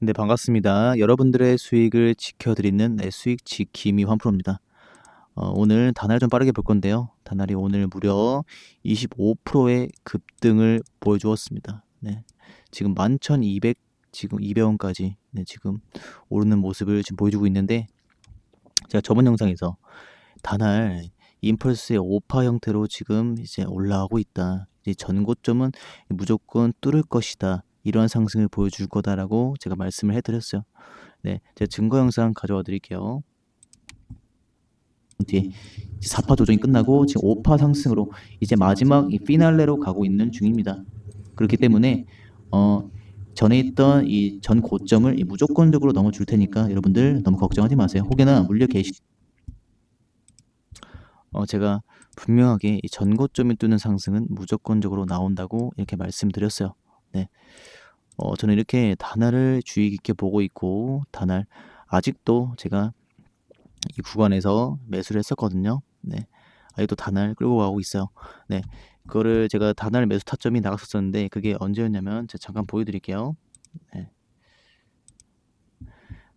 네, 반갑습니다. 여러분들의 수익을 지켜드리는 네, 수익 지킴이 환프로입니다. 어, 오늘 다날 좀 빠르게 볼 건데요. 다날이 오늘 무려 25%의 급등을 보여주었습니다. 네, 지금 11,200 지금 200원까지 네, 지금 오르는 모습을 지금 보여주고 있는데 제가 저번 영상에서 다날 임펄스의 오파 형태로 지금 이제 올라가고 있다. 이제 전고점은 무조건 뚫을 것이다. 이러한 상승을 보여줄 거다라고 제가 말씀을 해드렸어요. 네, 제가 증거 영상 가져와 드릴게요. 뒤에 4파 조정이 끝나고 지금 5파 상승으로 이제 마지막 이 피날레로 가고 있는 중입니다. 그렇기 때문에 어 전에 있던 이 전 고점을 이 무조건적으로 넘어줄 테니까 여러분들 너무 걱정하지 마세요. 혹여나 물려 계시 어 제가 분명하게 이 전 고점이 뚫는 상승은 무조건적으로 나온다고 이렇게 말씀드렸어요. 네. 어 저는 이렇게 다날을 주의 깊게 보고 있고 다날 아직도 제가 이 구간에서 매수를 했었거든요. 네. 아직도 다날 끌고 가고 있어요. 네. 그거를 제가 다날 매수 타점이 나갔었었는데 그게 언제였냐면 제가 잠깐 보여드릴게요. 네.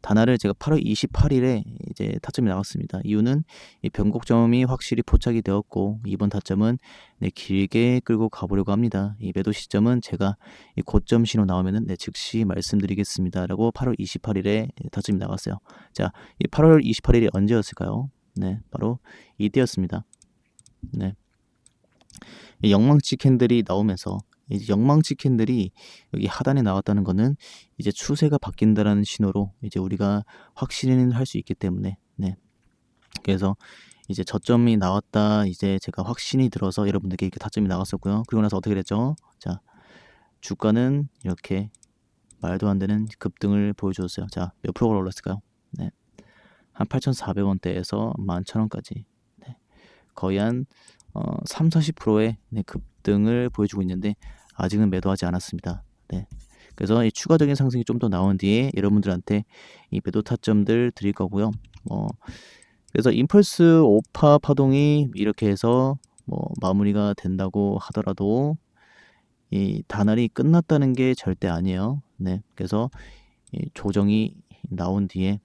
다날을 제가 8월 28일에 이제 타점이 나왔습니다. 이유는 이 변곡점이 확실히 포착이 되었고 이번 타점은 네, 길게 끌고 가보려고 합니다. 이 매도 시점은 제가 이 고점 신호 나오면은 네, 즉시 말씀드리겠습니다라고 8월 28일에 타점이 나갔어요. 자, 이 8월 28일이 언제였을까요? 네, 바로 이때였습니다. 네. 이 영망치 캔들이 나오면서 이제 영망치 캔들이 여기 하단에 나왔다는 거는 이제 추세가 바뀐다라는 신호로 이제 우리가 확신을 할 수 있기 때문에 네. 그래서 이제 저점이 나왔다 이제 제가 확신이 들어서 여러분들께 이렇게 타점이 나갔었고요. 그리고 나서 어떻게 됐죠? 자, 주가는 이렇게 말도 안 되는 급등을 보여줬어요. 자, 몇 프로가 올랐을까요? 네. 한 8,400원대에서 11,000원까지. 네. 거의 한 어, 3, 40%의 네, 급등을 보여주고 있는데 아직은 매도하지 않았습니다. 네. 그래서 이 추가적인 상승이 좀 더 나온 뒤에 여러분들한테 이 매도 타점들 드릴 거고요. 뭐 그래서 임펄스 오파 파동이 이렇게 해서 뭐 마무리가 된다고 하더라도 이 단알이 끝났다는 게 절대 아니에요. 네. 그래서 이 조정이 나온 뒤에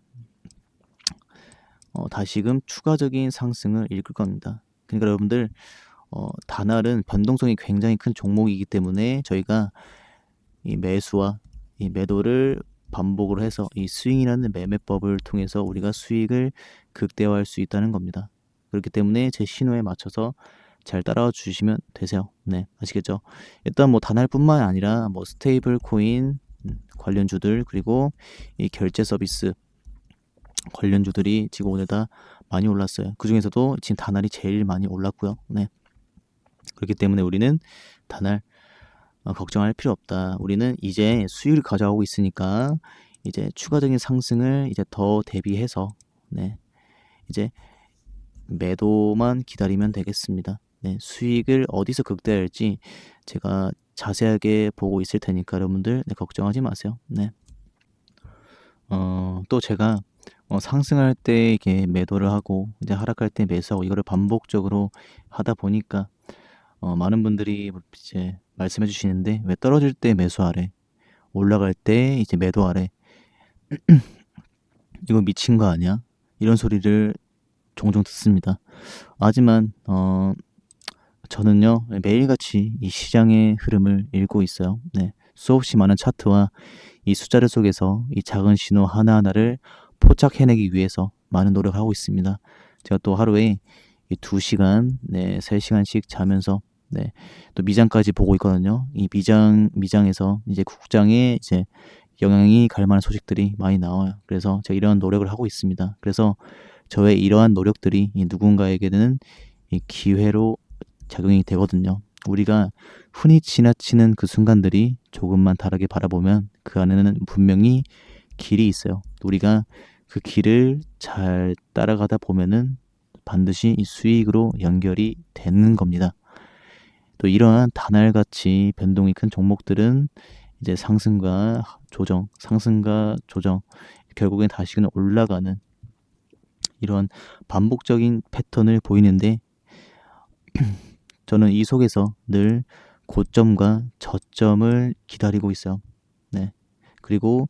어, 다시금 추가적인 상승을 일으킬 겁니다. 그러니까 여러분들 어, 단알은 변동성이 굉장히 큰 종목이기 때문에 저희가 이 매수와 이 매도를 반복을 해서 이 스윙이라는 매매법을 통해서 우리가 수익을 극대화할 수 있다는 겁니다. 그렇기 때문에 제 신호에 맞춰서 잘 따라와 주시면 되세요. 네, 아시겠죠? 일단 뭐 단알뿐만 아니라 뭐 스테이블 코인 음, 관련주들 그리고 이 결제 서비스 관련주들이 지금 오늘 다 많이 올랐어요. 그 중에서도 지금 단알이 제일 많이 올랐고요. 네. 그렇기 때문에 우리는 단알 어, 걱정할 필요 없다. 우리는 이제 수익을 가져가고 있으니까 이제 추가적인 상승을 이제 더 대비해서 네. 이제 매도만 기다리면 되겠습니다. 네, 수익을 어디서 극대화할지 제가 자세하게 보고 있을 테니까 여러분들 네, 걱정하지 마세요. 네. 어, 또 제가 어, 상승할 때 이게 매도를 하고 이제 하락할 때 매수하고 이거를 반복적으로 하다 보니까 어, 많은 분들이 이제 말씀해 주시는데 왜 떨어질 때 매수하래 올라갈 때 이제 매도하래 이거 미친 거 아니야? 이런 소리를 종종 듣습니다. 하지만 어, 저는요 매일같이 이 시장의 흐름을 읽고 있어요. 네 수없이 많은 차트와 이 숫자를 속에서 이 작은 신호 하나하나를 포착해내기 위해서 많은 노력을 하고 있습니다. 제가 또 하루에 이 2시간, 네, 3시간씩 자면서 네, 또 미장까지 보고 있거든요. 이 미장 미장에서 이제 국장에 이제 영향이 갈 만한 소식들이 많이 나와요. 그래서 제가 이러한 노력을 하고 있습니다. 그래서 저의 이러한 노력들이 이 누군가에게는 이 기회로 작용이 되거든요. 우리가 흔히 지나치는 그 순간들이 조금만 다르게 바라보면 그 안에는 분명히 길이 있어요. 우리가 그 길을 잘 따라가다 보면은 반드시 이 수익으로 연결이 되는 겁니다. 또 이러한 단알같이 변동이 큰 종목들은 이제 상승과 조정, 상승과 조정, 결국엔 다시금 올라가는 이런 반복적인 패턴을 보이는데 저는 이 속에서 늘 고점과 저점을 기다리고 있어요. 네. 그리고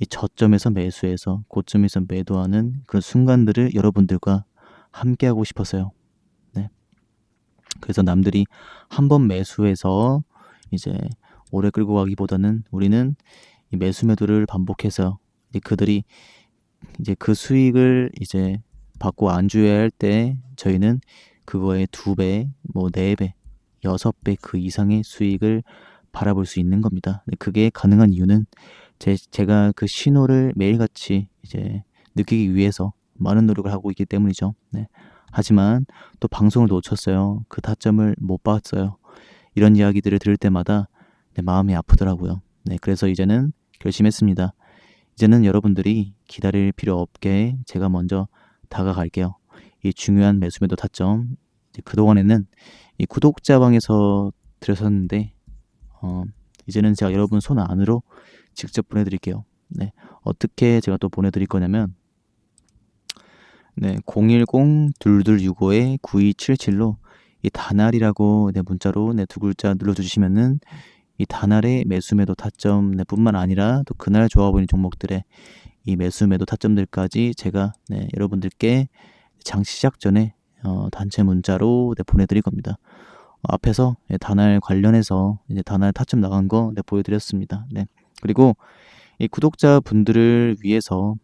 이 저점에서 매수해서 고점에서 매도하는 그런 순간들을 여러분들과 함께 하고 싶었어요. 네. 그래서 남들이 한 번 매수해서 이제 오래 끌고 가기보다는 우리는 이 매수 매도를 반복해서 그들이 이제 그 수익을 이제 받고 안주해야 할 때 저희는 그거의 두 배, 뭐 네 배, 여섯 배 그 이상의 수익을 바라볼 수 있는 겁니다. 그게 가능한 이유는 제, 제가 그 신호를 매일같이 이제 느끼기 위해서 많은 노력을 하고 있기 때문이죠. 네. 하지만 또 방송을 놓쳤어요. 그 타점을 못 봤어요. 이런 이야기들을 들을 때마다 내 마음이 아프더라고요. 네, 그래서 이제는 결심했습니다. 이제는 여러분들이 기다릴 필요 없게 제가 먼저 다가갈게요. 이 중요한 매수매도 타점. 그동안에는 이 구독자방에서 드렸었는데, 어, 이제는 제가 여러분 손 안으로 직접 보내드릴게요. 네, 어떻게 제가 또 보내드릴 거냐면, 네, 010-2265-9277로 이 다날이라고 네, 문자로 네, 두 글자 눌러주시면은 이 다날의 매수매도 타점 네, 뿐만 아니라 또 그날 좋아 보이는 종목들의 이 매수매도 타점들까지 제가 네, 여러분들께 장 시작 전에 어, 단체 문자로 네, 보내드릴 겁니다. 어, 앞에서 네, 다날 관련해서 이제 다날 타점 나간 거 네, 보여드렸습니다. 네. 그리고 이 구독자 분들을 위해서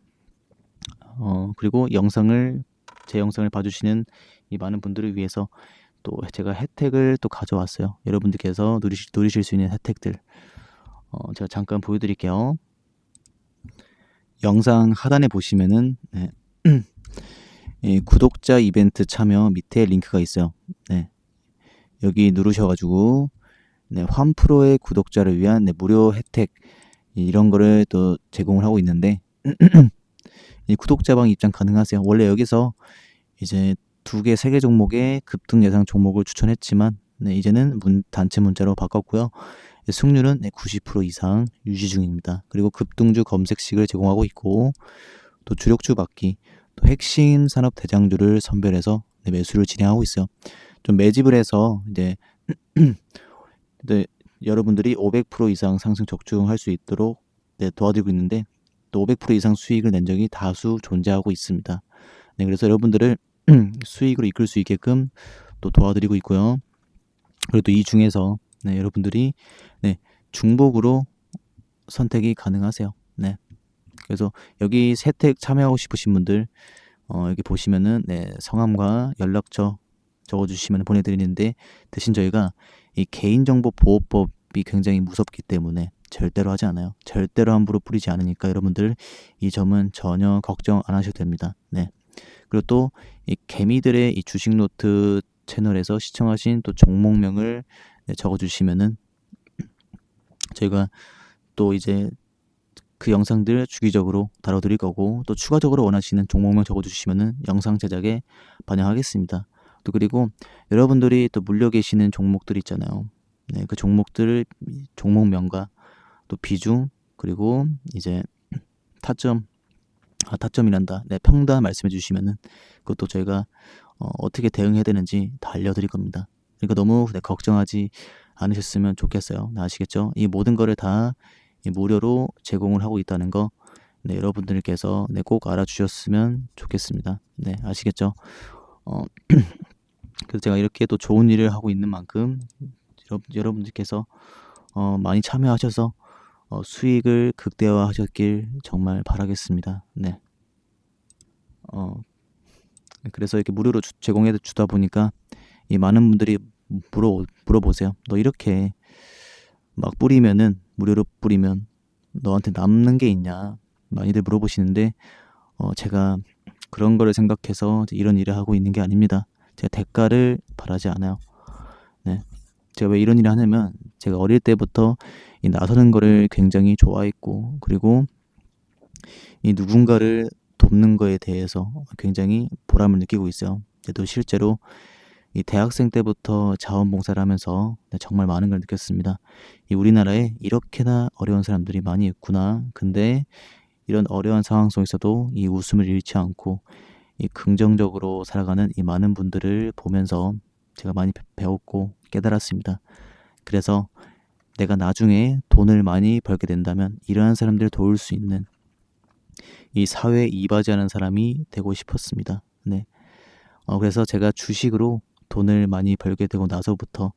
어, 그리고 영상을 제 영상을 봐주시는 이 많은 분들을 위해서 또 제가 혜택을 또 가져왔어요. 여러분들께서 누리실, 누리실 수 있는 혜택들 어, 제가 잠깐 보여드릴게요. 영상 하단에 보시면은 네. 이 구독자 이벤트 참여 밑에 링크가 있어요. 네. 여기 누르셔가지고 네, 환프로의 구독자를 위한 네, 무료 혜택 이런 거를 또 제공을 하고 있는데 이 구독자방 입장 가능하세요. 원래 여기서 이제 두 개, 세 개 종목의 급등 예상 종목을 추천했지만 네, 이제는 문, 단체 문자로 바꿨고요. 승률은 네, 90% 이상 유지 중입니다. 그리고 급등주 검색식을 제공하고 있고 또 주력주 받기, 또 핵심 산업 대장주를 선별해서 네, 매수를 진행하고 있어요. 좀 매집을 해서 이제 네, 여러분들이 500% 이상 상승 적중할 수 있도록 네, 도와드리고 있는데 또 500% 이상 수익을 낸 적이 다수 존재하고 있습니다. 네, 그래서 여러분들을 수익으로 이끌 수 있게끔 또 도와드리고 있고요. 그리고 또 이 중에서 네, 여러분들이 네, 중복으로 선택이 가능하세요. 네. 그래서 여기 세택 참여하고 싶으신 분들 어, 여기 보시면은 네, 성함과 연락처 적어주시면 보내드리는데 대신 저희가 이 개인정보 보호법이 굉장히 무섭기 때문에 절대로 하지 않아요. 절대로 함부로 뿌리지 않으니까 여러분들 이 점은 전혀 걱정 안 하셔도 됩니다. 네. 그리고 또 이 개미들의 이 주식 노트 채널에서 시청하신 또 종목명을 네, 적어주시면은 저희가 또 이제 그 영상들 주기적으로 다뤄드릴 거고 또 추가적으로 원하시는 종목명 적어주시면은 영상 제작에 반영하겠습니다. 또 그리고 여러분들이 또 물려 계시는 종목들 있잖아요. 네, 그 종목들 종목명과 또 비중 그리고 이제 타점 아, 타점이란다. 네, 평단 말씀해 주시면은 그것도 저희가 어, 어떻게 대응해야 되는지 다 알려드릴 겁니다. 그러니까 너무 네, 걱정하지 않으셨으면 좋겠어요. 네, 아시겠죠? 이 모든 거를 다 무료로 제공을 하고 있다는 거 네, 여러분들께서 네, 꼭 알아주셨으면 좋겠습니다. 네, 아시겠죠? 어, 그래서 제가 이렇게 또 좋은 일을 하고 있는 만큼 여러분, 들께서 어, 많이 참여하셔서 어, 수익을 극대화하셨길 정말 바라겠습니다. 네. 어, 그래서 이렇게 무료로 주, 제공해 주다 보니까 이 많은 분들이 물어 물어보세요. 너 이렇게 막 뿌리면은 무료로 뿌리면 너한테 남는 게 있냐? 많이들 물어보시는데 어, 제가 그런 거를 생각해서 이런 일을 하고 있는 게 아닙니다. 제가 대가를 바라지 않아요. 네. 제가 왜 이런 일을 하냐면 제가 어릴 때부터 이 나서는 거를 굉장히 좋아했고 그리고 이 누군가를 돕는 거에 대해서 굉장히 보람을 느끼고 있어요. 또 실제로 이 대학생 때부터 자원봉사를 하면서 네, 정말 많은 걸 느꼈습니다. 이 우리나라에 이렇게나 어려운 사람들이 많이 있구나. 근데 이런 어려운 상황 속에서도 이 웃음을 잃지 않고 이 긍정적으로 살아가는 이 많은 분들을 보면서 제가 많이 배웠고 깨달았습니다. 그래서 내가 나중에 돈을 많이 벌게 된다면 이러한 사람들을 도울 수 있는 이 사회에 이바지하는 사람이 되고 싶었습니다. 네. 어, 그래서 제가 주식으로 돈을 많이 벌게 되고 나서부터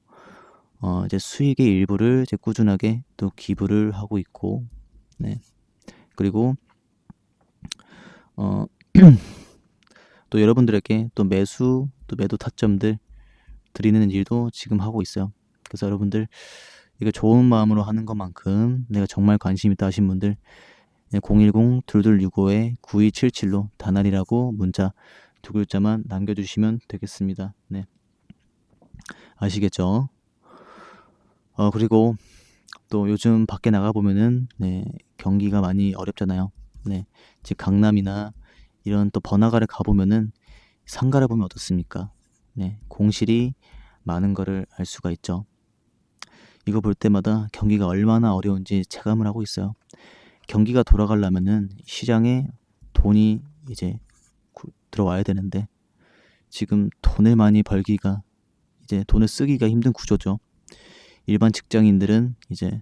어, 이제 수익의 일부를 이제 꾸준하게 또 기부를 하고 있고, 네. 그리고 어, 또 여러분들에게 또 매수 또 매도 타점들 드리는 일도 지금 하고 있어요. 그래서 여러분들 이거 좋은 마음으로 하는 것만큼 내가 정말 관심 있다 하신 분들 010-2265-9277로 다날이라고 문자 두 글자만 남겨주시면 되겠습니다. 네. 아시겠죠? 어, 그리고 또 요즘 밖에 나가보면은, 네, 경기가 많이 어렵잖아요. 네. 즉, 강남이나 이런 또 번화가를 가보면은 상가를 보면 어떻습니까? 네. 공실이 많은 거를 알 수가 있죠. 이거 볼 때마다 경기가 얼마나 어려운지 체감을 하고 있어요. 경기가 돌아가려면은 시장에 돈이 이제 구- 들어와야 되는데 지금 돈을 많이 벌기가 이제 돈을 쓰기가 힘든 구조죠. 일반 직장인들은 이제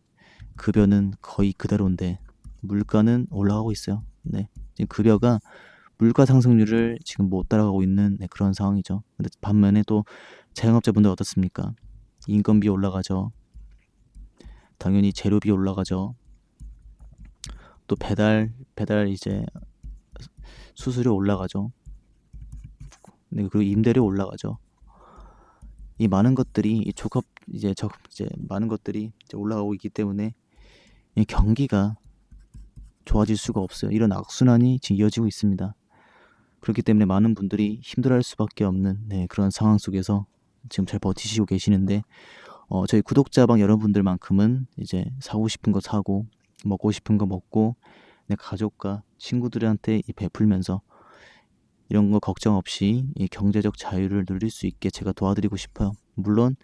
급여는 거의 그대로인데 물가는 올라가고 있어요. 네. 급여가 물가 상승률을 지금 못 따라가고 있는 네, 그런 상황이죠. 근데 반면에 또 자영업자분들 어떻습니까? 인건비 올라가죠. 당연히 재료비 올라가죠. 또 배달 배달 이제 수수료 올라가죠. 네, 그리고 임대료 올라가죠. 이 많은 것들이 이 조급 이제 저 이제 많은 것들이 이제 올라가고 있기 때문에 이 경기가 좋아질 수가 없어요. 이런 악순환이 지금 이어지고 있습니다. 그렇기 때문에 많은 분들이 힘들어할 수밖에 없는 네, 그런 상황 속에서 지금 잘 버티시고 계시는데 어, 저희 구독자방 여러분들만큼은 이제 사고 싶은 거 사고 먹고 싶은 거 먹고 내 가족과 친구들한테 이 베풀면서 이런 거 걱정 없이 이 경제적 자유를 누릴 수 있게 제가 도와드리고 싶어요. 물론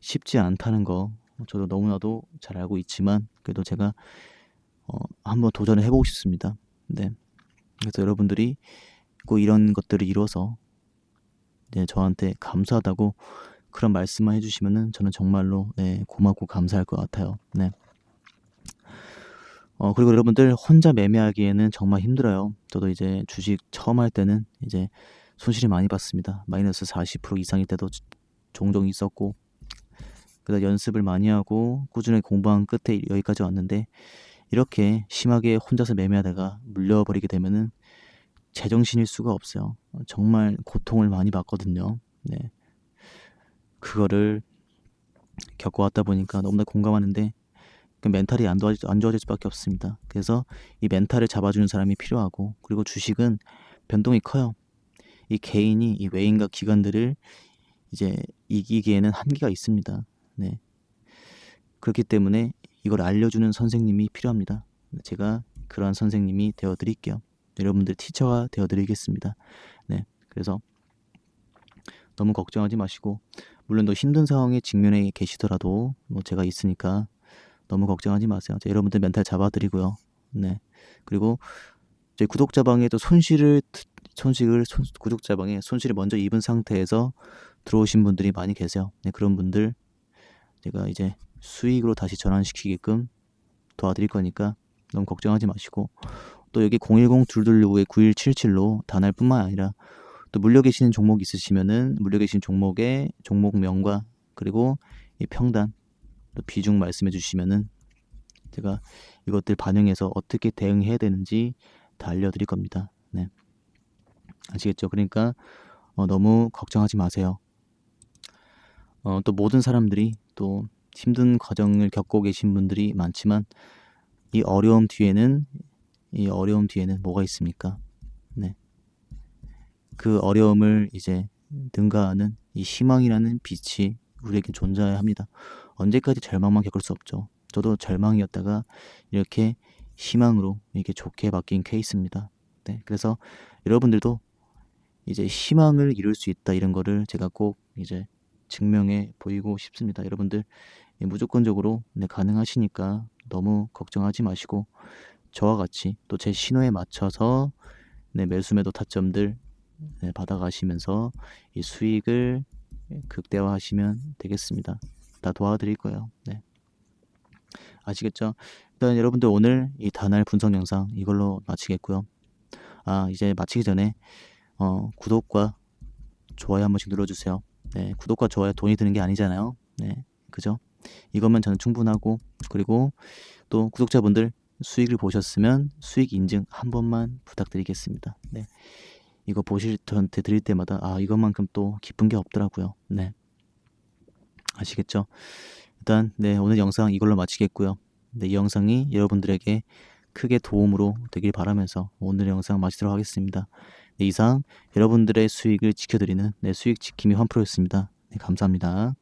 쉽지 않다는 거 저도 너무나도 잘 알고 있지만 그래도 제가 어, 한번 도전을 해보고 싶습니다. 네. 그래서 여러분들이 꼭 이런 것들을 이뤄서 네, 저한테 감사하다고 그런 말씀만 해주시면은 저는 정말로 네, 고맙고 감사할 것 같아요. 네. 어, 그리고 여러분들 혼자 매매하기에는 정말 힘들어요. 저도 이제 주식 처음 할 때는 이제 손실이 많이 봤습니다. 마이너스 40% 이상일 때도 지- 종종 있었고, 그래서 연습을 많이 하고 꾸준히 공부한 끝에 여기까지 왔는데, 이렇게 심하게 혼자서 매매하다가 물려버리게 되면은 제정신일 수가 없어요. 어, 정말 고통을 많이 받거든요. 네. 그거를 겪어왔다 보니까 너무나 공감하는데, 그 멘탈이 안, 좋아질, 안 좋아질 수밖에 없습니다. 그래서 이 멘탈을 잡아주는 사람이 필요하고 그리고 주식은 변동이 커요. 이 개인이 이 외인과 기관들을 이제 이기기에는 한계가 있습니다. 네. 그렇기 때문에 이걸 알려주는 선생님이 필요합니다. 제가 그러한 선생님이 되어 드릴게요. 여러분들 티처가 되어드리겠습니다. 네. 그래서 너무 걱정하지 마시고 물론 더 힘든 상황에 직면해 계시더라도 뭐 제가 있으니까 너무 걱정하지 마세요. 자, 여러분들 멘탈 잡아드리고요. 네. 그리고 저희 구독자방에도 손실을 손실을 손, 구독자방에 손실을 먼저 입은 상태에서 들어오신 분들이 많이 계세요. 네, 그런 분들 제가 이제 수익으로 다시 전환시키게끔 도와드릴 거니까 너무 걱정하지 마시고 또 여기 010-222-9177로 다날뿐만 아니라 또 물려 계시는 종목 있으시면은 물려 계신 종목의 종목명과 그리고 이 평단 또 비중 말씀해 주시면은 제가 이것들 반영해서 어떻게 대응해야 되는지 다 알려드릴 겁니다. 네. 아시겠죠? 그러니까 어, 너무 걱정하지 마세요. 어, 또 모든 사람들이 또 힘든 과정을 겪고 계신 분들이 많지만 이 어려움 뒤에는 이 어려움 뒤에는 뭐가 있습니까? 네. 그 어려움을 이제 능가하는 이 희망이라는 빛이 우리에게 존재해야 합니다. 언제까지 절망만 겪을 수 없죠. 저도 절망이었다가 이렇게 희망으로 이렇게 좋게 바뀐 케이스입니다. 네, 그래서 여러분들도 이제 희망을 이룰 수 있다 이런 거를 제가 꼭 이제 증명해 보이고 싶습니다. 여러분들 예, 무조건적으로 네, 가능하시니까 너무 걱정하지 마시고 저와 같이 또 제 신호에 맞춰서 네, 매수 매도 타점들 네, 받아가시면서 이 수익을 극대화하시면 되겠습니다. 다 도와드릴 거예요. 네. 아시겠죠? 일단 여러분들 오늘 이 단알 분석 영상 이걸로 마치겠고요. 아, 이제 마치기 전에 어, 구독과 좋아요 한 번씩 눌러주세요. 네, 구독과 좋아요 돈이 드는 게 아니잖아요. 네, 그죠? 이것만 저는 충분하고 그리고 또 구독자분들 수익을 보셨으면 수익 인증 한 번만 부탁드리겠습니다. 네, 이거 보실 저한테 드릴 때마다 아 이것만큼 또 기쁜 게 없더라고요. 네, 아시겠죠? 일단 네 오늘 영상 이걸로 마치겠고요. 네, 이 영상이 여러분들에게 크게 도움으로 되길 바라면서 오늘 영상 마치도록 하겠습니다. 네, 이상 여러분들의 수익을 지켜드리는 네, 수익 지킴이 환프로였습니다. 네, 감사합니다.